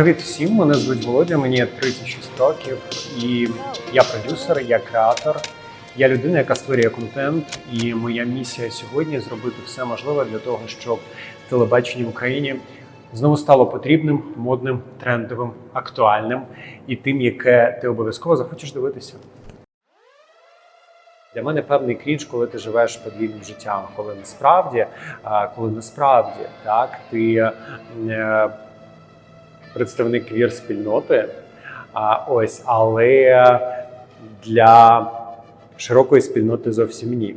Привіт всім! Мене звуть Володя, мені 36 років, і я продюсер, я креатор. Я людина, яка створює контент, і моя місія сьогодні зробити все можливе для того, щоб телебачення в Україні знову стало потрібним, модним, трендовим, актуальним і тим, яке ти обов'язково захочеш дивитися. Для мене певний крінж, коли ти живеш подвійним життям, коли насправді, коли насправді так ти е, представник квір спільноти. А ось, але для широкої спільноти зовсім ні.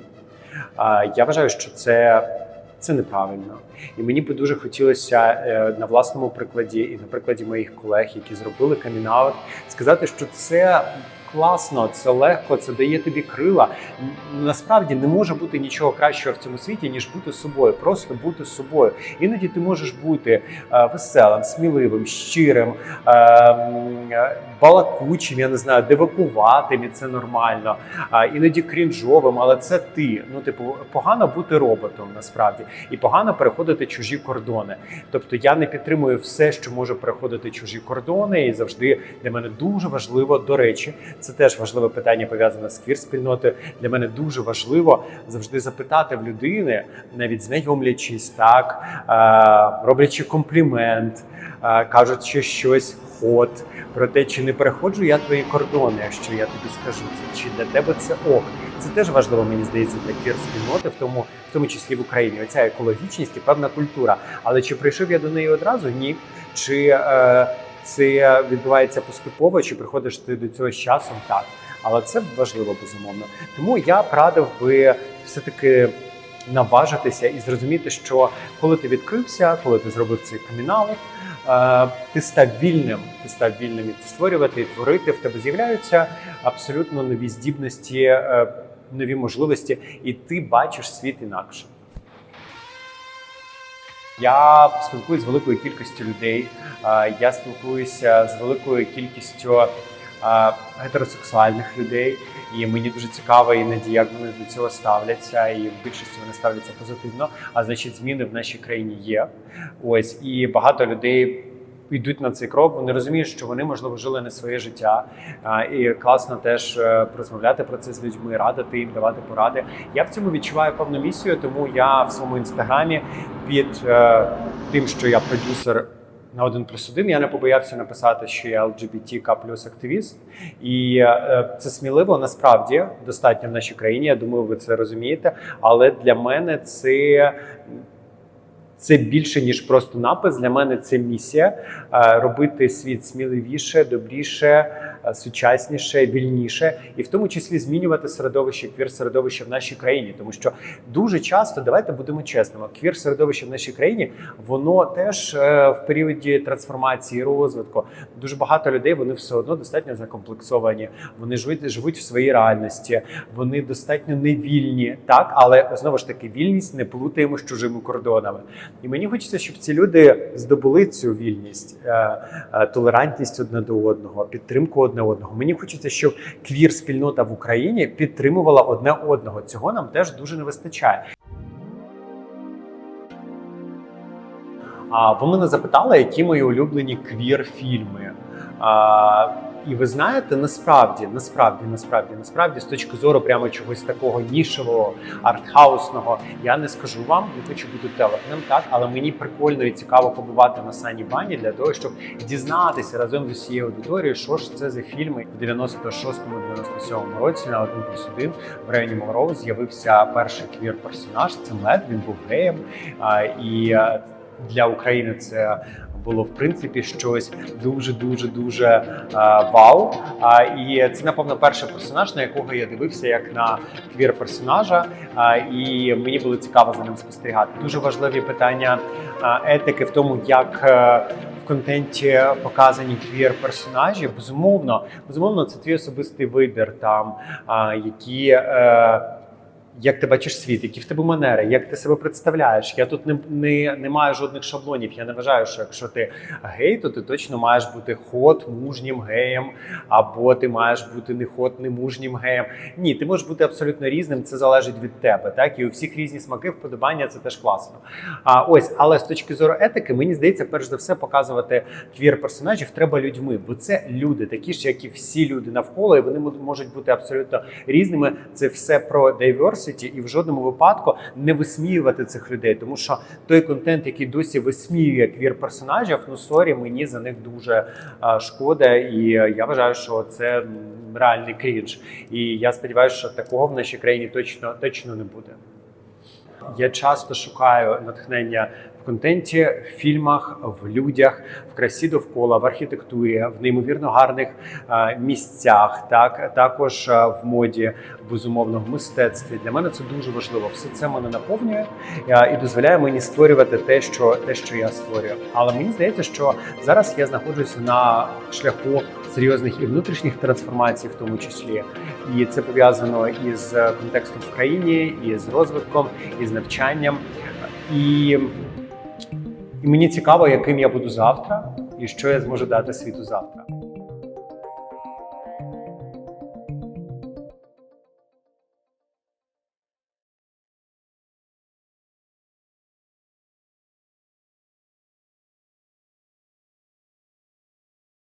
А, я вважаю, що це, це неправильно. І мені би дуже хотілося е, на власному прикладі і на прикладі моїх колег, які зробили камінаут, сказати, що це. Класно, це легко, це дає тобі крила. Насправді не може бути нічого кращого в цьому світі, ніж бути собою, просто бути собою. Іноді ти можеш бути е, веселим, сміливим, щирим, е, е, балакучим, я не знаю, дивакуватим, і це нормально, іноді крінжовим, але це ти. Ну, типу, погано бути роботом насправді, і погано переходити чужі кордони. Тобто я не підтримую все, що може переходити чужі кордони, і завжди для мене дуже важливо, до речі, це теж важливе питання пов'язане з квір-спільнотою. Для мене дуже важливо завжди запитати в людини, навіть знайомлячись, так роблячи комплімент, кажучи щось ход, про те, чи не переходжу я твої кордони, якщо я тобі скажу це, чи для тебе це ок. Це теж важливо, мені здається, для квір-спільноти, в тому, в тому числі в Україні. Оця екологічність і певна культура. Але чи прийшов я до неї одразу? Ні. Чи е, це відбувається поступово, чи приходиш ти до цього з часом? Так. Але це важливо безумовно. Тому я радив би все-таки наважитися і зрозуміти, що коли ти відкрився, коли ти зробив цей камінаут, е, ти став вільним, ти став вільним і створювати, і творити. В тебе з'являються абсолютно нові здібності, е, нові можливості, і ти бачиш світ інакше. Я спілкуюся з великою кількістю людей. Я спілкуюся з великою кількістю гетеросексуальних людей, і мені дуже цікаво іноді, як вони до цього ставляться, і в більшості вони ставляться позитивно. А значить, зміни в нашій країні є. Ось і багато людей. Йдуть на цей крок, вони розуміють, що вони можливо жили не своє життя, і класно теж е, розмовляти про це з людьми, радити їм, давати поради. Я в цьому відчуваю певну місію, тому я в своєму інстаграмі під е, тим, що я продюсер на один плюс один, я не побоявся написати, що я LGBTK плюс активіст, і е, це сміливо насправді достатньо в нашій країні. Я думаю, ви це розумієте. Але для мене це. Це більше ніж просто напис. Для мене це місія е, робити світ сміливіше, добріше, сучасніше, вільніше, і в тому числі змінювати середовище квір середовище в нашій країні. Тому що дуже часто, давайте будемо чесними, квір середовище в нашій країні воно теж е, в періоді трансформації, розвитку. Дуже багато людей вони все одно достатньо закомплексовані. Вони живуть, живуть в своїй реальності, вони достатньо невільні, так але знову ж таки вільність не плутаємо з чужими кордонами. І мені хочеться, щоб ці люди здобули цю вільність, е, е, толерантність одне до одного, підтримку одне одного. Мені хочеться, щоб квір спільнота в Україні підтримувала одне одного. Цього нам теж дуже не вистачає. А ви мене запитали, які мої улюблені квір-фільми. І ви знаєте, насправді, насправді, насправді, насправді, з точки зору прямо чогось такого нішевого, артхаусного, я не скажу вам, не хочу бути телепнем, так, але мені прикольно і цікаво побувати на сані бані для того, щоб дізнатися разом з усією аудиторією, що ж це за фільми. У 96-97 році на 1 плюс 1 в районі Монроу з'явився перший квір-персонаж. Це Мед, він був геєм. А, і для України це було в принципі щось дуже дуже дуже вау. А, і це напевно перший персонаж, на якого я дивився як на квір персонажа. І мені було цікаво за ним спостерігати. Дуже важливі питання етики в тому, як. е, в контенті показані квір персонажі. Безумовно, безумовно, це твій особистий вибір, там які. Е, як ти бачиш світ, які в тебе манери, як ти себе представляєш. Я тут не, не, не маю жодних шаблонів. Я не вважаю, що якщо ти гей, то ти точно маєш бути хот мужнім геєм, або ти маєш бути не хот, не мужнім геєм. Ні, ти можеш бути абсолютно різним. Це залежить від тебе. Так і у всіх різні смаки, вподобання це теж класно. А ось, але з точки зору етики, мені здається, перш за все показувати квір персонажів треба людьми, бо це люди, такі ж, як і всі люди навколо, і вони можуть бути абсолютно різними. Це все про diversity, і в жодному випадку не висміювати цих людей, тому що той контент, який досі висміює квір персонажів, ну сорі, мені за них дуже а, шкода, і е, я вважаю, що це реальний крінж. І я сподіваюся, що такого в нашій країні точно точно не буде. Я часто шукаю натхнення контенті, в фільмах, в людях, в красі довкола, в архітектурі, в неймовірно гарних е, місцях, так також е, в моді, безумовно, в мистецтві. Для мене це дуже важливо. Все це мене наповнює е, і дозволяє мені створювати те, що те, що я створюю. Але мені здається, що зараз я знаходжуся на шляху серйозних і внутрішніх трансформацій, в тому числі, і це пов'язано із контекстом в країні, і з розвитком, і з навчанням. І, і мені цікаво, яким я буду завтра, і що я зможу дати світу завтра.